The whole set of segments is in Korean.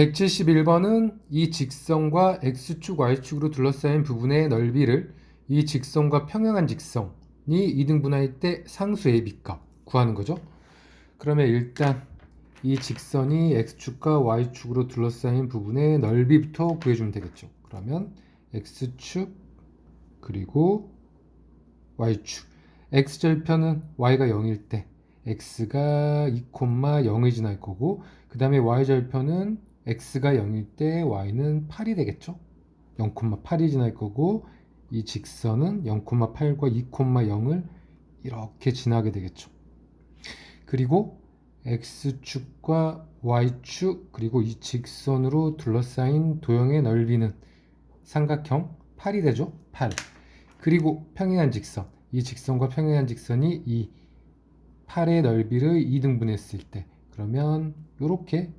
171번은 이 직선과 x축, y축으로 둘러싸인 부분의 넓이를 이 직선과 평행한 직선이 이등분할 때 상수 AB 값 구하는 거죠. 그러면 일단 이 직선이 x축과 y축으로 둘러싸인 부분의 넓이부터 구해주면 되겠죠. 그러면 x축 그리고 y축 x절편은 y가 0일 때 x가 2,0을 지날 거고 그 다음에 y절편은 x가 0일 때 y는 8이 되겠죠. 0,8이 지날 거고 이 직선은 0,8과 2,0을 이렇게 지나게 되겠죠. 그리고 x축과 y축 그리고 이 직선으로 둘러싸인 도형의 넓이는 삼각형 8이 되죠. 8. 그리고 평행한 직선. 이 직선과 평행한 직선이 이 8의 넓이를 2등분했을 때 그러면 이렇게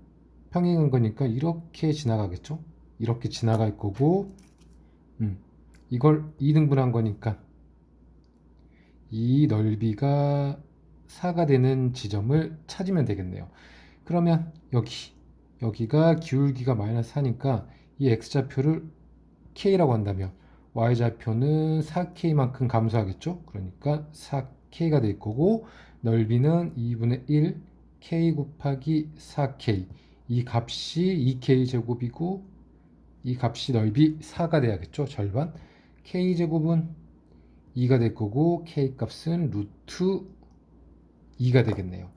평행한 거니까 이렇게 지나가겠죠. 이렇게 지나갈 거고 음, 이걸 2등분한 거니까 이 넓이가 4가 되는 지점을 찾으면 되겠네요. 그러면 여기 여기가 기울기가 마이너스 4니까 이 x좌표를 k라고 한다면 y좌표는 4k만큼 감소하겠죠. 그러니까 4k가 될 거고 넓이는 2분의 1 k 곱하기 4k 이 값이 2k 제곱이고 이 값이 넓이 4가 돼야겠죠. 절반 k 제곱은 2가 될 거고 k 값은 루트 2가 되겠네요.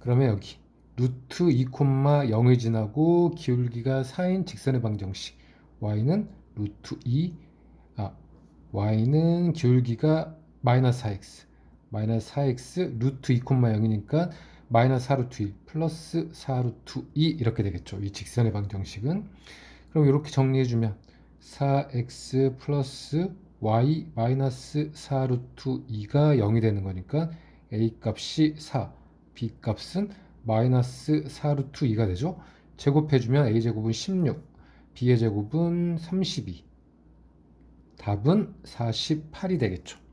그러면 여기 루트 2,0을 지나고 기울기가 4인 직선의 방정식 y는 루트 2 아, y는 기울기가 마이너스 4x 마이너스 4x 루트 2,0이니까 마이너스 4루트 1 플러스 4루트 2 이렇게 되겠죠. 이 직선의 방정식은 그럼 이렇게 정리해주면 4x 플러스 y 마이너스 4루트 2가 0이 되는 거니까 a 값이 4, b 값은 마이너스 4루트 2가 되죠. 제곱해주면 a 제곱은 16, b의 제곱은 32. 답은 48이 되겠죠.